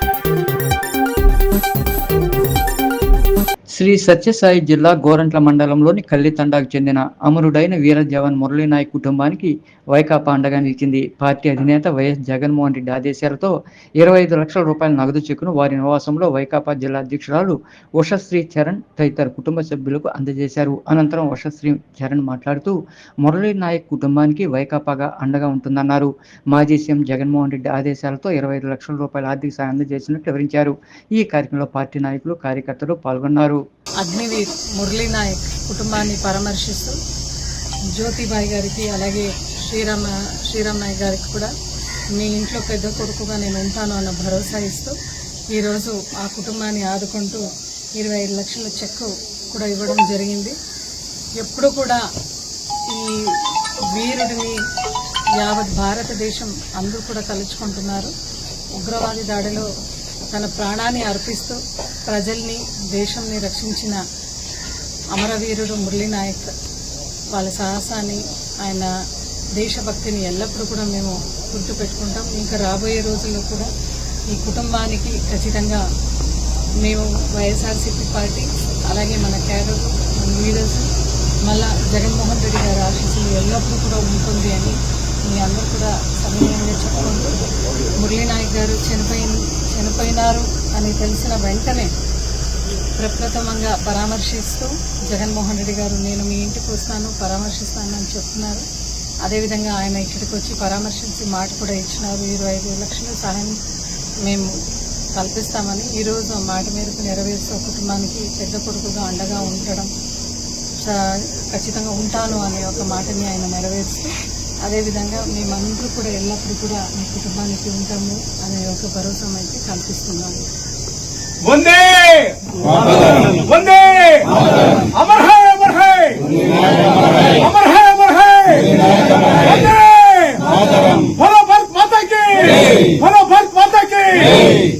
you Shri Sathya Sai జిల్లా గోరంట్ల మండలంలోని కల్లితండాకు చెందిన అమరుడైన వీర జవాన్ మురళీనాయక్ కుటుంబానికి వైకాపా అండగా నిలిచింది. పార్టీ అధినేత వైఎస్ జగన్మోహన్ రెడ్డి ఆదేశాలతో ఇరవై ఐదు లక్షల రూపాయల నగదు చెక్కును వారి నివాసంలో వైకాపా జిల్లా అధ్యక్షురాలు ఉషశ్రీ చరణ్ తదితర కుటుంబ సభ్యులకు అందజేశారు. అనంతరం ఉషశ్రీ చరణ్ మాట్లాడుతూ మురళీ నాయక్ కుటుంబానికి వైకాపాగా అండగా ఉంటుందన్నారు. మాజీ సీఎం జగన్మోహన్ రెడ్డి ఆదేశాలతో ఇరవై ఐదు లక్షల రూపాయల ఆర్థిక సాయం అందజేసినట్లు వివరించారు. ఈ కార్యక్రమంలో పార్టీ నాయకులు కార్యకర్తలు పాల్గొన్నారు. అగ్నివీర్ మురళీ నాయక్ కుటుంబాన్ని పరామర్శిస్తూ జ్యోతిబాయి గారికి అలాగే శ్రీరామ శ్రీరామ్ నాయక్ గారికి కూడా మీ ఇంట్లో పెద్ద కొడుకుగా నేను ఉంటాను అన్న భరోసా ఇస్తూ ఈరోజు ఆ కుటుంబాన్ని ఆదుకుంటూ ఇరవై ఐదు లక్షల చెక్కు కూడా ఇవ్వడం జరిగింది. ఎప్పుడు కూడా ఈ వీరుడిని యావత్ భారతదేశం అందరూ కూడా తలుచుకుంటున్నారు. ఉగ్రవాది దాడిలో తన ప్రాణాన్ని అర్పిస్తూ ప్రజల్ని దేశంని రక్షించిన అమరవీరుడు మురళీ నాయక్ వాళ్ళ సాహసాన్ని ఆయన దేశభక్తిని ఎల్లప్పుడూ కూడా మేము గుర్తుపెట్టుకుంటాం. ఇంకా రాబోయే రోజుల్లో కూడా ఈ కుటుంబానికి ఖచ్చితంగా మేము వైఎస్ఆర్సీపీ పార్టీ అలాగే మన క్యాడర్ మన లీడర్స్ మళ్ళా జగన్మోహన్ రెడ్డి గారి ఆశీస్సులు ఎల్లప్పుడూ కూడా ఉంటుంది అని మీ అందరూ కూడా సమయంగా చెప్పుకుంటూ మురళీ నాయక్ గారు చనిపోయి కోల్పోయినారు అని తెలిసిన వెంటనే ప్రప్రథమంగా పరామర్శిస్తూ జగన్మోహన్ రెడ్డి గారు నేను మీ ఇంటికి వస్తాను పరామర్శిస్తాను అని చెప్తున్నారు. అదేవిధంగా ఆయన ఇక్కడికి వచ్చి పరామర్శించి మాట కూడా ఇచ్చినారు. ఇరవై ఐదు లక్షల సహాయం మేము కల్పిస్తామని ఈరోజు మాట మేరకు నెరవేరుస్తూ కుటుంబానికి పెద్ద కొడుకుగా అండగా ఉండడం ఖచ్చితంగా ఉంటాను అనే ఒక మాటని ఆయన నెరవేరుస్తూ అదేవిధంగా మేమందరూ కూడా ఎల్లప్పుడూ కూడా మీ కుటుంబానికి ఉంటాము అనే ఒక భరోసా అయితే కల్పిస్తున్నాము. వందే! భలో భలో